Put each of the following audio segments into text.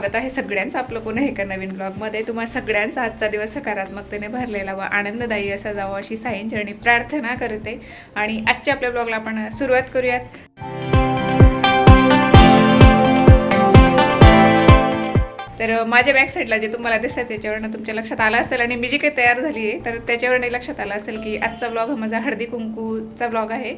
स्वागत आहे सगळ्यांचं आपलं पुन्हा एका नवीन ब्लॉगमध्ये तुम्हाला सगळ्यांचा आजचा दिवस सकारात्मकतेने भरलेला व आनंददायी असा जावं अशी साईंचरणी प्रार्थना करते. आणि आजच्या आपल्या ब्लॉगला आपण सुरुवात करूयात. तर माझ्या बॅक साईडला जे तुम्हाला दिसतं त्याच्यावरनं तुमच्या लक्षात आलं असेल आणि मी जी काही तयार झाली आहे तर त्याच्यावरनं लक्षात आलं असेल की आजचा ब्लॉग हा माझा हळदी कुंकूचा ब्लॉग आहे.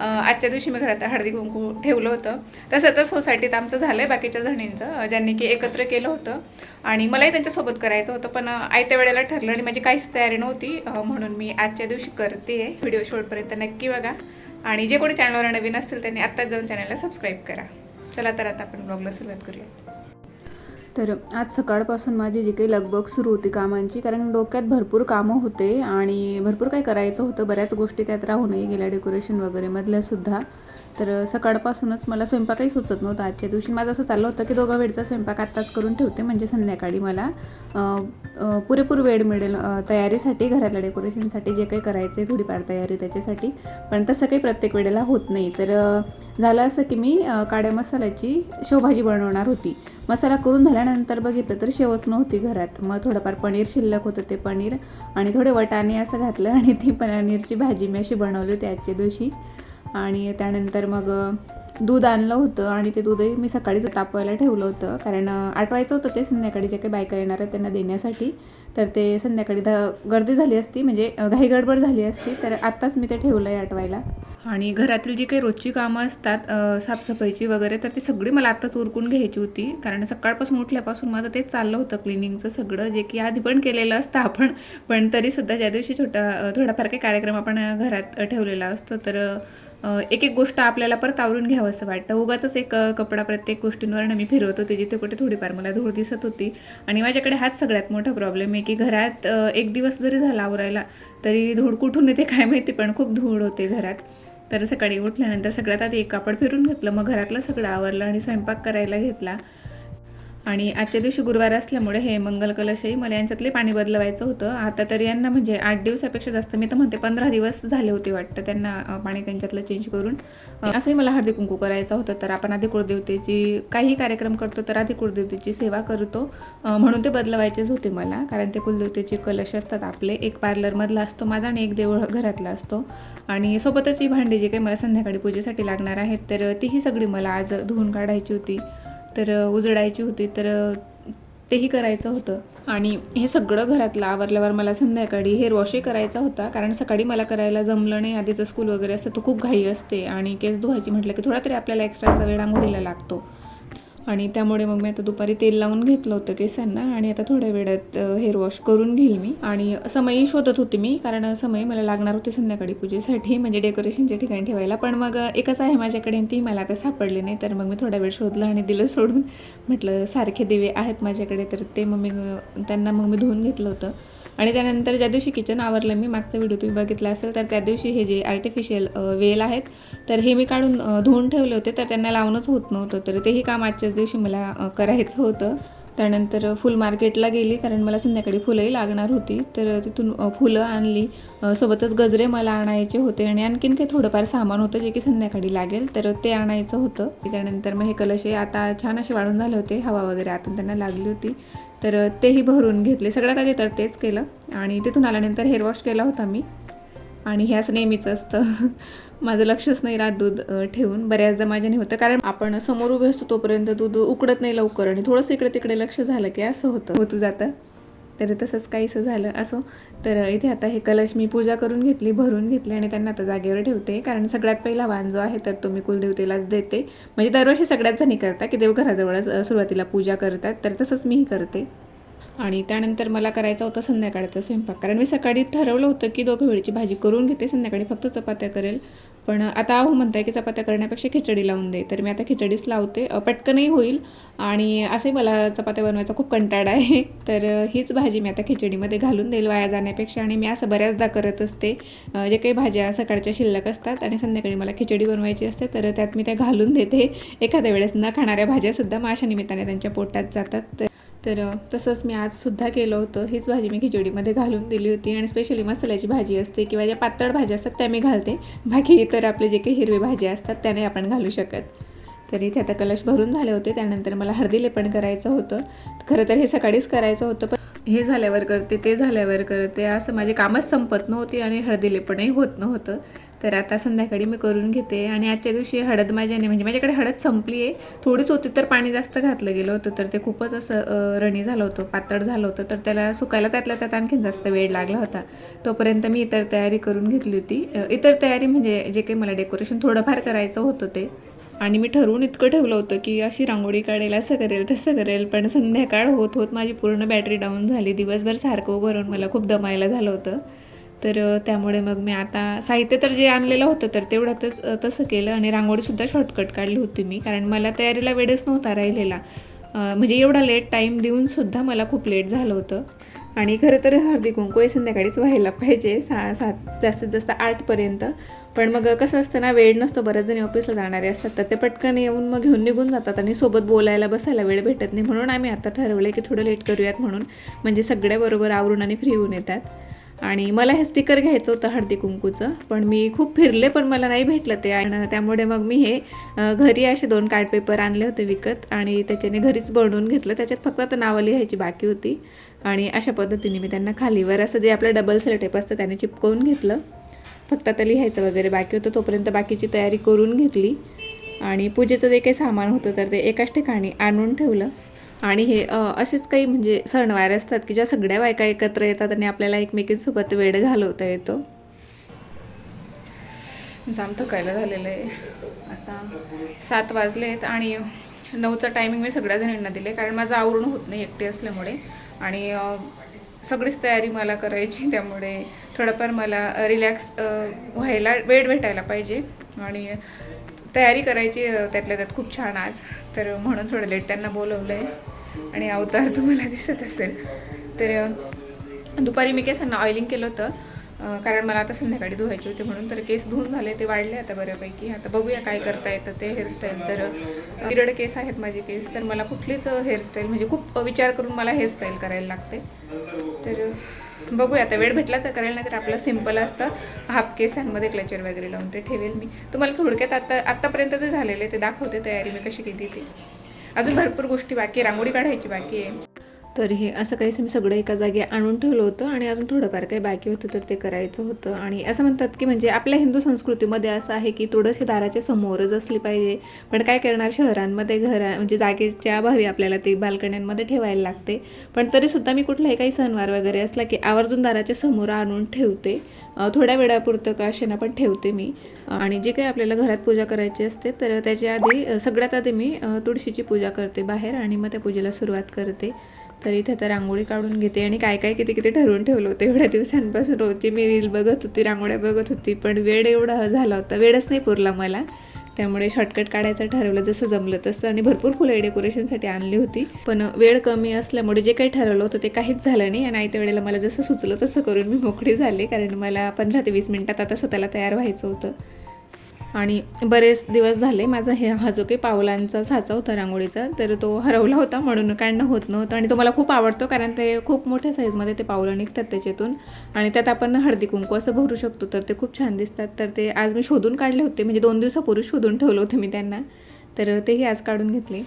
आजच्या दिवशी मी घरात हळदी कुंकू ठेवलं होतं. तसं तर सोसायटीत आमचं झालं आहे बाकीच्या जणींचं ज्यांनी की एकत्र केलं होतं. आणि मलाही त्यांच्यासोबत करायचं होतं पण आयत्या वेळेला ठरलं आणि माझी काहीच तयारी नव्हती म्हणून मी आजच्या दिवशी करते. व्हिडिओ शेवटपर्यंत नक्की बघा. आणि जे कोणी चॅनलवर नवीन असतील त्यांनी आत्ताच जाऊन चॅनलला सबस्क्राईब करा. चला तर आता आपण ब्लॉगला सुरुवात करूयात. तर आज सकाळपासून माझी जी काही लगबग सुरू होती कामांची कारण डोक्यात भरपूर कामं होते आणि भरपूर काही करायचं होतं. बऱ्याच गोष्टी त्यात राहूनही गेल्या डेकोरेशन वगैरे तर सकाळपासूनच मला स्वयंपाकही सुचत नव्हता. आजच्या दिवशी माझं असं चाललं होतं की दोघा वेळचा स्वयंपाक आत्ताच करून ठेवते म्हणजे संध्याकाळी मला. पुरेपूर वेळ मिळेल तयारीसाठी घरातल्या डेकोरेशनसाठी जे काही करायचं आहे थोडीफार तयारी त्याच्यासाठी. पण तसं काही प्रत्येक वेळेला होत नाही. तर झालं असं की मी काड्या मसाल्याची शेवभाजी बनवणार होती. मसाला करून झाल्यानंतर बघितलं तर शेवच नव्हती घरात. मग थोडंफार पनीर शिल्लक होतं ते पनीर आणि थोडे वटाणे असं घातलं आणि ती पनीरची भाजी मी अशी बनवली होती आजच्या दिवशी. आणि त्यानंतर मग दूध आणलं होतं आणि ते दूधही मी सकाळीच तापवायला ठेवलं होतं. कारण आठवायचं होतं ते संध्याकाळी जे काही बायका येणार आहेत त्यांना देण्यासाठी. तर ते संध्याकाळी द गर्दी झाली असती म्हणजे घाई गडबड झाली असती. तर आत्ताच मी ते ठेवलं आहे आठवायला. आणि घरातील जी काही रोजची कामं असतात साफसफाईची वगैरे तर ती सगळी मला आत्ताच उरकून घ्यायची होती. कारण सकाळपासून उठल्यापासून माझं तेच चाललं होतं क्लिनिंगचं सगळं जे की आधी पण केलेलं असतं आपण. पण तरीसुद्धा ज्या दिवशी छोटा थोडाफार काही कार्यक्रम आपण घरात ठेवलेला असतो तर एक एक गोष्ट आपल्याला परत आवरून घ्यावं असं वाटतं. उगाच एक कपडा प्रत्येक गोष्टींवर मी फिरवत. होते जिथे कुठे थोडीफार मला धूळ दिसत होती. आणि माझ्याकडे हाच सगळ्यात मोठा प्रॉब्लेम आहे की घरात एक दिवस जरी झाला आवरायला तरी धूळ कुठून येते काय माहिती पण खूप धूळ होते घरात. तर सकाळी उठल्यानंतर सगळ्यात आधी एक कापड फिरून घेतलं. मग घरातलं सगळं आवरलं आणि स्वयंपाक करायला घेतला. आणि आजच्या दिवशी गुरुवार असल्यामुळे हे मंगल कलशही मला यांच्यातले पाणी बदलवायचं होतं. आता तर यांना म्हणजे आठ दिवसापेक्षा जास्त. मी तर म्हणते पंधरा दिवस झाले होते वाटतं त्यांना पाणी त्यांच्यातलं चेंज करून. असंही मला हळदी कुंकू करायचं होतं. तर आपण आधी कुळदेवतेची काही कार्यक्रम करतो तर आधी कुळदेवतेची सेवा करतो. म्हणून ते बदलवायचेच होते मला. कारण ते कुलदेवतेचे कलश असतात आपले. एक पार्लरमधला असतो माझा आणि एक देऊळ घरातला असतो. आणि सोबतच ही भांडी जी काही मला संध्याकाळी पूजेसाठी लागणार आहेत तर तीही सगळी मला आज धुवून काढायची होती. तर उजडायची होती तर तेही करायचं होतं. आणि हे सगळं घरातलं आवरल्यावर मला संध्याकाळी हेअर वॉशही करायचा होता कारण सकाळी मला करायला जमलं नाही. आधीचं स्कूल वगैरे असतं तो खूप घाई असते. आणि केस धुवायची म्हटलं की थोडा तरी आपल्याला एक्स्ट्राचा वेळ आंघोळीला लागतो. आणि त्यामुळे मग मी आता दुपारी तेल लावून घेतलं होतं केसांना आणि आता थोड्या वेळात हेअर वॉश करून घेईल मी. आणि समयही शोधत होती मी कारण समय मला लागणार होते संध्याकाळी पूजेसाठी म्हणजे डेकोरेशनच्या ठिकाणी ठेवायला. पण मग एकच आहे माझ्याकडे ती मला आता सापडली नाही तर मग मी थोडा वेळ शोधलं आणि दिलं सोडून. म्हटलं सारखे दिवे आहेत माझ्याकडे तर ते मग मी त्यांना मग मी धुवून घेतलं होतं. आणि त्यानंतर ज्या दिवशी किचन आवरलं मी मागचा व्हिडिओ तुम्ही बघितला असेल तर त्या दिवशी हे जे आर्टिफिशियल वेल आहेत तर हे मी काढून धुवून ठेवले होते तर त्यांना लावणंच होत नव्हतं. तर तेही काम आजच्याच दिवशी मला करायचं होतं. त्यानंतर फुल मार्केटला गेली कारण मला संध्याकाळी फुलंही लागणार होती. तर तिथून फुलं आणली. सोबतच गजरे मला आणायचे होते आणि आणखीन काही थोडंफार सामान होतं जे की संध्याकाळी लागेल तर ते आणायचं होतं. त्यानंतर मग हे कलशे आता छान असे वाढून झाले होते हवा वगैरे आतून त्यांना लागली होती. तर तेही भरून घेतले. सगळ्यात आधी तर तेच केलं आणि तिथून आल्यानंतर हेअर वॉश केला होता मी. आणि हे असं नेहमीच असतं. माझं लक्षच नाही राहत दूध ठेवून. बऱ्याचदा माझ्याने होतं. कारण आपण समोर उभे असतो तोपर्यंत दूध उकडत नाही लवकर. आणि थोडंसं इकडे तिकडे लक्ष झालं की असं होतं. होतं जातं. तर तसंच काहीसं झालं. असो तर इथे आता हे कलश मी पूजा करून घेतली भरून घेतली आणि त्यांना आता जागेवर ठेवते. कारण सगळ्यात पहिला वाण जो आहे तर तो मी कुलदेवतेलाच देते. म्हणजे दरवर्षी सगळ्याच जणी करता की देवघराजवळच अ, सुरुवातीला पूजा करतात. तर तसंच मीही करते. आणि त्यानंतर मला करायचा होता संध्याकाळचा स्वयंपाक. कारण मी सकाळी ठरवलं होतं की दोघं वेळची भाजी करून घेते संध्याकाळी फक्त चपात्या करेल. पण आता अहो म्हणताय की चपात्या करण्यापेक्षा खिचडी लावून दे. तर मी आता खिचडीच लावते. पटकनही होईल. आणि असंही मला चपात्या बनवायचा खूप कंटाळा आहे. तर हीच भाजी मी आता खिचडीमध्ये घालून देईल वाया जाण्यापेक्षा. आणि मी असं बऱ्याचदा करत असते. जे काही भाज्या सकाळच्या शिल्लक असतात आणि संध्याकाळी मला खिचडी बनवायची असते तर त्यात मी त्या घालून देते. एखाद्या वेळेस न खाणाऱ्या भाज्यासुद्धा मग अशा निमित्ताने त्यांच्या पोटात जातात. तर तसंच मी आजसुद्धा केलं होतं. हीच भाजी मी खिचडीमध्ये घालून दिली होती आणि स्पेशली मसाल्याची भाजी असते किंवा ज्या पातळ भाज्या असतात त्या मी घालते. बाकी इतर आपले जे काही हिरवे भाज्या असतात त्याने आपण घालू शकत. तरी इथे आता कलश भरून झाले होते त्यानंतर मला हळदी लेपण करायचं होतं. खरं तर हे सकाळीच करायचं होतं पण हे झाल्यावर करते ते झाल्यावर करते. असं माझे कामच संपत नव्हती आणि हळदी लेपणही होत नव्हतं. तर आता संध्याकाळी मी करून घेते. आणि आजच्या दिवशी हळद माझ्याने म्हणजे माझ्याकडे हळद संपली आहे. थोडीच होती तर पाणी जास्त घातलं गेलं होतं. तर ते खूपच असं रणी झालं होतं पातळ झालं होतं. तर त्याला सुकायला त्यातल्या त्यात आणखीन जास्त वेळ लागला होता. तोपर्यंत मी इतर तयारी करून घेतली होती. इतर तयारी म्हणजे जे काही मला डेकोरेशन थोडंफार करायचं होतं ते. आणि मी ठरवून इतकं ठेवलं होतं की अशी रांगोळी काढेल असं करेल तसं करेल. पण संध्याकाळ होत होत माझी पूर्ण बॅटरी डाऊन झाली. दिवसभर सारखं उभं राहून मला खूप दमायला झालं होतं. तर त्यामुळे मग मी आता साहित्य तर जे आणलेलं होतं तर तेवढ्यातच तसं केलं. आणि रांगोळीसुद्धा शॉर्टकट काढली होती मी. कारण मला तयारीला वेळच नव्हता राहिलेला. म्हणजे एवढा लेट टाईम देऊनसुद्धा मला खूप लेट झालं होतं. आणि खरं तर हळदी कुंकू हे संध्याकाळीच व्हायला पाहिजे सहा सात जास्तीत जास्त आठपर्यंत पण मग कसं असतं ना वेळ नसतो. बऱ्याच जणी ऑफिसला जाणारे असतात तर ते पटकन येऊन मग घेऊन निघून जातात आणि सोबत बोलायला बसायला वेळ भेटत नाही. म्हणून आम्ही आता ठरवलं की थोडं लेट करूयात म्हणून. म्हणजे सगळ्याबरोबर आवरून आणि फ्री होऊन येतात. आणि मला हे स्टिकर घ्यायचं होतं हळदी कुंकूचं पण मी खूप फिरले पण मला नाही भेटलं ते. आणि त्यामुळे मग मी हे घरी असे दोन कार्ड पेपर आणले होते विकत आणि त्याच्याने घरीच बनवून घेतलं. त्याच्यात फक्त आता नावं लिहायची बाकी होती. आणि अशा पद्धतीने मी त्यांना खालीवर असं जे आपलं डबल सेलटेप असतं त्याने चिपकवून घेतलं. फक्त आता लिहायचं वगैरे बाकी होतं तोपर्यंत बाकीची तयारी करून घेतली. आणि पूजेचं जे काही सामान होतं तर ते एकाच ठिकाणी आणून ठेवलं. आणि हे असेच काही म्हणजे सणवार असतात की ज्या सगळ्या बायका एकत्र येतात आणि आपल्याला एकमेकींसोबत वेळ घालवता येतो? जाम थकायला झालेलं आहे. आता सात वाजले आहेत आणि नऊचं टायमिंग मी सगळ्या जणींना दिले कारण माझं आवरून होत नाही एकटी असल्यामुळे. आणि सगळीच तयारी मला करायची त्यामुळे थोडंफार मला रिलॅक्स व्हायला वेळ भेटायला पाहिजे. आणि तयारी करायची त्यातल्या त्यात खूप छान आज. तर म्हणून थोडं लेट त्यांना बोलवलं आहे आणि अवतार तुम्हाला दिसत असेल. तर दुपारी मी केसांना ऑइलिंग केलं होतं. कारण मला आता संध्याकाळी धुवायचे होते म्हणून. तर केस धुवून झाले ते वाढले आता बऱ्यापैकी. आता बघूया काय करता येतं ते हेअरस्टाईल तर पिरियड केस आहेत माझे केस. तर मला कुठलीच हेअरस्टाईल म्हणजे खूप विचार करून मला हेअरस्टाईल करायला लागते. तर बघूया आता वेळ भेटला तर करेल नाही तर आपलं सिंपल असतं. हाफ केसांमध्ये क्लचर वगैरे लावून ते ठेवेल मी. तुम्हाला थोडक्यात आता आत्तापर्यंत जे झालेले ते दाखवते तयारी मी कशी केली ती. अजून भरपूर गोष्टी बाकी आहे रांगोळी काढायची बाकी आहे. तर हे असं काहीच मी सगळं एका जागी आणून ठेवलं होतं आणि अजून थोडंफार काही बाकी होतं तर ते करायचं होतं. आणि असं म्हणतात की म्हणजे आपल्या हिंदू संस्कृतीमध्ये असं आहे की तुळशी दाराच्या समोरच असली पाहिजे पण काय करणार शहरांमध्ये घरा म्हणजे जागेच्या अभावी आपल्याला ते बाल्कन्यांमध्ये ठेवायला लागते. पण तरीसुद्धा मी कुठलाही काही सणवार वगैरे असला की आवर्जून दाराच्या समोर आणून ठेवते. थोड्या वेळापुरतं का शेणा पण ठेवते मी. आणि जे काही आपल्याला घरात पूजा करायची असते तर त्याच्या आधी सगळ्यात आधी मी तुळशीची पूजा करते बाहेर आणि मग त्या पूजेला सुरुवात करते. तर इथे आता रांगोळी काढून घेते आणि काय काय किती किती ठरवून ठेवलं होतं एवढ्या दिवसांपासून. रोजची मी रील बघत होती रांगोळ्या बघत होती पण वेळ एवढा झाला होता. वेळच नाही पुरला मला. त्यामुळे शॉर्टकट काढायचं ठरवलं जसं जमलं तसं आणि भरपूर फुलं डेकोरेशनसाठी आणली होती. पण वेळ कमी असल्यामुळे जे काही ठरवलं होतं ते काहीच झालं नाही आणि आयत्या वेळेला मला जसं सुचलं तसं करून मी मोकळी झाले कारण मला पंधरा ते वीस मिनटात आता स्वतःला तयार व्हायचं होतं. आणि बरेच दिवस झाले माझा हे हा जो काही पावलांचा साचा होता रांगोळीचा तर तो हरवला होता म्हणून काढणं होत नव्हतं आणि तो मला खूप आवडतो कारण ते खूप मोठ्या साईजमध्ये ते पावलं निघतात त्याच्यातून आणि त्यात आपण हळदी कुंकू असं भरू शकतो तर ते खूप छान दिसतात. तर ते आज मी शोधून काढले होते म्हणजे दोन दिवसापूर्वी शोधून ठेवलं होतं मी त्यांना तर तेही आज काढून घेतले.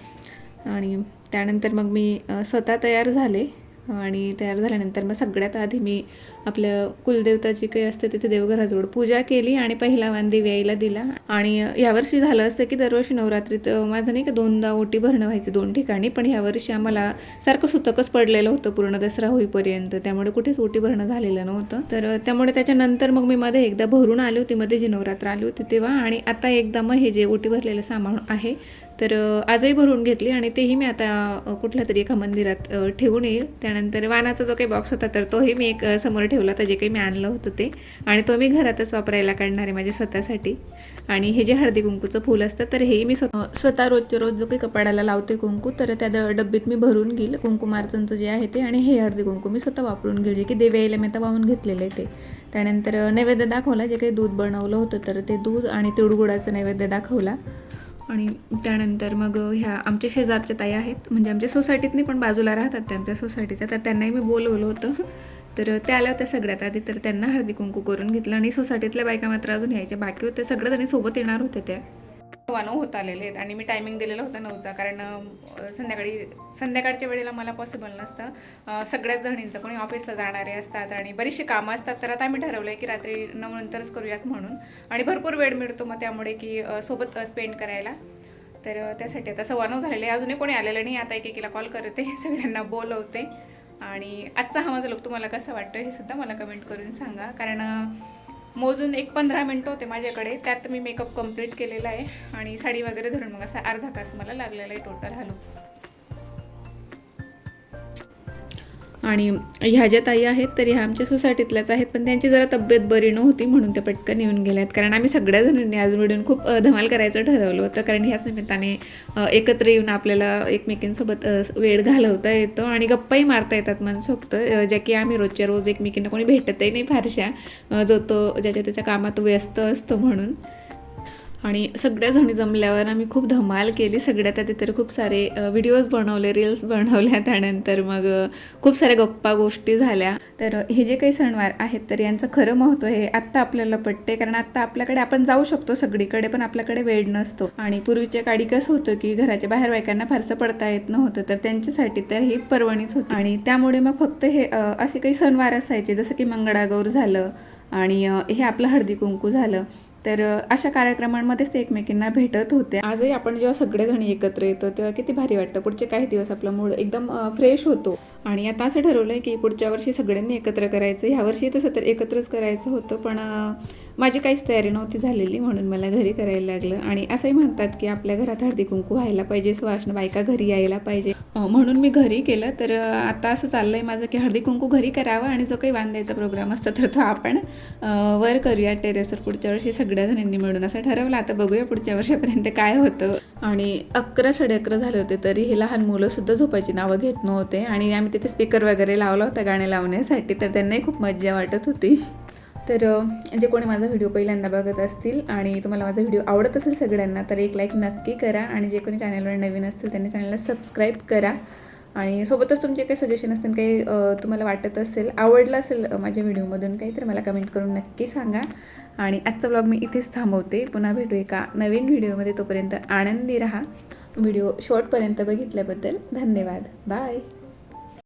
आणि त्यानंतर मग मी स्वतः तयार झाले. आणि तयार झाल्यानंतर मग सगळ्यात आधी मी आपल्या कुलदेवताची काही असते तिथे देवघराजवळ पूजा केली आणि पहिला वाण देवी दिला. आणि यावर्षी झालं असं की दरवर्षी नवरात्रीत माझं नाही का दोनदा ओटी भरणं व्हायचं दोन ठिकाणी पण यावर्षी आम्हाला सारखं सुतकच पडलेलं होतं पूर्ण दसरा होईपर्यंत. त्यामुळे कुठेच ओटी भरणं झालेलं नव्हतं. तर त्यामुळे त्याच्यानंतर मग मी मध्ये एकदा भरून आली होती मध्ये जी नवरात्र आली होती तेव्हा. आणि आता एकदा मग हे जे ओटी भरलेलं सामान आहे तर आजही भरून घेतली आणि तेही मी आता कुठल्या तरी एका मंदिरात ठेवून येईल. त्यानंतर वानाचा जो काही बॉक्स होता तर तोही मी एक समोर ठेवला होता जे काही मी आणलं होतं ते. आणि तो मी घरातच वापरायला काढणार आहे माझ्या स्वतःसाठी. आणि हे जे हळदी कुंकूचं फूल असतं तर हे मी स्वतः स्वतः रोजच्या रोज जो काही कपाडाला लावते कुंकू तर त्या डब्बीत मी भरून घेईल. कुंकू मार्चनचं जे आहे ते आणि हे हळदी कुंकू मी स्वतः वापरून घेईल जे की देवे आईला मी आता वाहून घेतलेलं आहे ते. त्यानंतर नैवेद्य दाखवला जे काही दूध बनवलं होतं तर ते दूध आणि तिळगुळाचं नैवेद्य दाखवला. आणि त्यानंतर मग ह्या आमच्या शेजारच्या ताई आहेत. म्हणजे आमच्या सोसायटीतनी पण बाजूला राहतात त्या आमच्या सोसायटीच्या. तर त्यांनाही मी बोलवलं होतं. तर त्या आल्या होत्या सगळ्यात आधी. तर त्यांना हळदी कुंकू करून घेतलं. आणि सोसायटीतल्या बायका मात्र अजून यायच्या बाकी होत्या. सगळ्याजणी सोबत येणार होत्या त्या. वानो होत आलेले आहेत आणि मी टायमिंग दिलेला होता नऊचा. कारण संध्याकाळी संध्याकाळच्या वेळेला मला पॉसिबल नसतं. सगळ्याच जणींचं कोणी ऑफिसला जाणारे असतात आणि बरीचशी कामं असतात. तर आता आम्ही ठरवलं आहे की रात्री नऊ नंतरच करूयात म्हणून. आणि भरपूर वेळ मिळतो मग त्यामुळे की सोबत स्पेंड करायला. तर त्यासाठी आता सव्वा नऊ झालेले आहे. अजूनही कोणी आलेलं नाही. आता एकेकीला कॉल करते. सगळ्यांना बोलवते. आणि आजचा हा माझा लोक तुम्हाला कसा वाटतो हे सुद्धा मला कमेंट करून सांगा. कारण मोजून एक पंधरा मिनटं होते माझ्याकडे. त्यात मी मेकअप कंप्लीट केलेला आहे. आणि साडी वगैरे धरून मग असा अर्धा तास मला लागलेला आहे टोटल हा आणि ह्या ज्या ताई आहेत तरी ह्या आमच्या सोसायटीतल्याच आहेत पण त्यांची जरा तब्येत बरी नव्हती म्हणून त्या पटकन येऊन गेल्यात. कारण आम्ही सगळ्या जणांनी आज मिळून खूप धमाल करायचं ठरवलं होतं. कारण ह्याच निमित्ताने एकत्र येऊन आपल्याला एकमेकींसोबत वेळ घालवता येतो आणि गप्पाही मारता येतात मनसोक्त फक्त ज्या की आम्ही रोजच्या रोज एकमेकींना कोणी भेटतही नाही फारशा. जो तो ज्याच्या त्याच्या कामात व्यस्त असतो म्हणून. आणि सगळ्या जणी जमल्यावर आम्ही खूप धमाल केली. सगळ्यात आधी तर खूप सारे व्हिडिओज बनवले रील्स बनवल्या. त्यानंतर मग खूप साऱ्या गप्पा गोष्टी झाल्या. तर हे जे काही सणवार आहेत तर यांचं खरं महत्त्व हे आत्ता आपल्याला पटते कारण आत्ता आपल्याकडे आपण जाऊ शकतो सगळीकडे पण आपल्याकडे वेळ नसतो. आणि पूर्वीच्या काळी कसं होतं की घराच्या बाहेर बायकांना फारसं पडता येत नव्हतं. तर त्यांच्यासाठी तर ही पर्वणीच होती. आणि त्यामुळे मग फक्त हे असे काही सणवार असायचे. जसं की मंगळागौर झालं आणि हे आपलं हळदी कुंकू झालं. तर अशा कार्यक्रमांमध्येच ते एकमेकींना भेटत होते. आजही आपण जेव्हा सगळेजण एकत्र येतो तेव्हा किती भारी वाटतं. पुढचे काही दिवस आपला मूड एकदम फ्रेश होतो. आणि आता असं ठरवलं आहे की पुढच्या वर्षी सगळ्यांनी एकत्र करायचं. ह्या वर्षी तसं तर एकत्रच करायचं होतं पण माझी काहीच तयारी नव्हती झालेली म्हणून मला घरी करायला लागलं. आणि असंही म्हणतात की आपल्या घरात हळदी कुंकू व्हायला पाहिजे सुवासनं बायका घरी यायला पाहिजे. म्हणून मी घरी केलं. तर आता असं चाललं आहे माझं की हळदी कुंकू घरी करावं आणि जो काही बांधायचा प्रोग्राम असतो तर तो आपण वर करूया टेरेसवर पुढच्या वर्षी सगळ्या जणांनी मिळून. असं ठरवलं. आता बघूया पुढच्या वर्षापर्यंत काय होतं. आणि अकरा साडे अकरा झाले होते तरी हे लहान मुलंसुद्धा झोपायची नावं घेत नव्हते. आणि आम्ही तिथे स्पीकर वगैरे लावला होता गाणे लावण्यासाठी. तर त्यांनाही खूप मज्जा वाटत होती. तर जे कोणी माझा व्हिडिओ पहिल्यांदा बघत असतील आणि तुम्हाला माझा व्हिडिओ आवडत असेल सगळ्यांना तर एक लाईक नक्की करा आणि जे कोणी चॅनलवर नवीन असतील त्यांनी चॅनलला सबस्क्राईब करा. आणि सोबतच तुमचे काही सजेशन असतील काही तुम्हाला वाटत असेल आवडलं असेल माझ्या व्हिडिओमधून काही तर मला कमेंट करून नक्की सांगा. आणि आजचा ब्लॉग मी इथेच थांबवते. पुन्हा भेटू एका नवीन व्हिडिओमध्ये तोपर्यंत आनंदी राहा. व्हिडिओ शॉर्टपर्यंत बघितल्याबद्दल धन्यवाद. बाय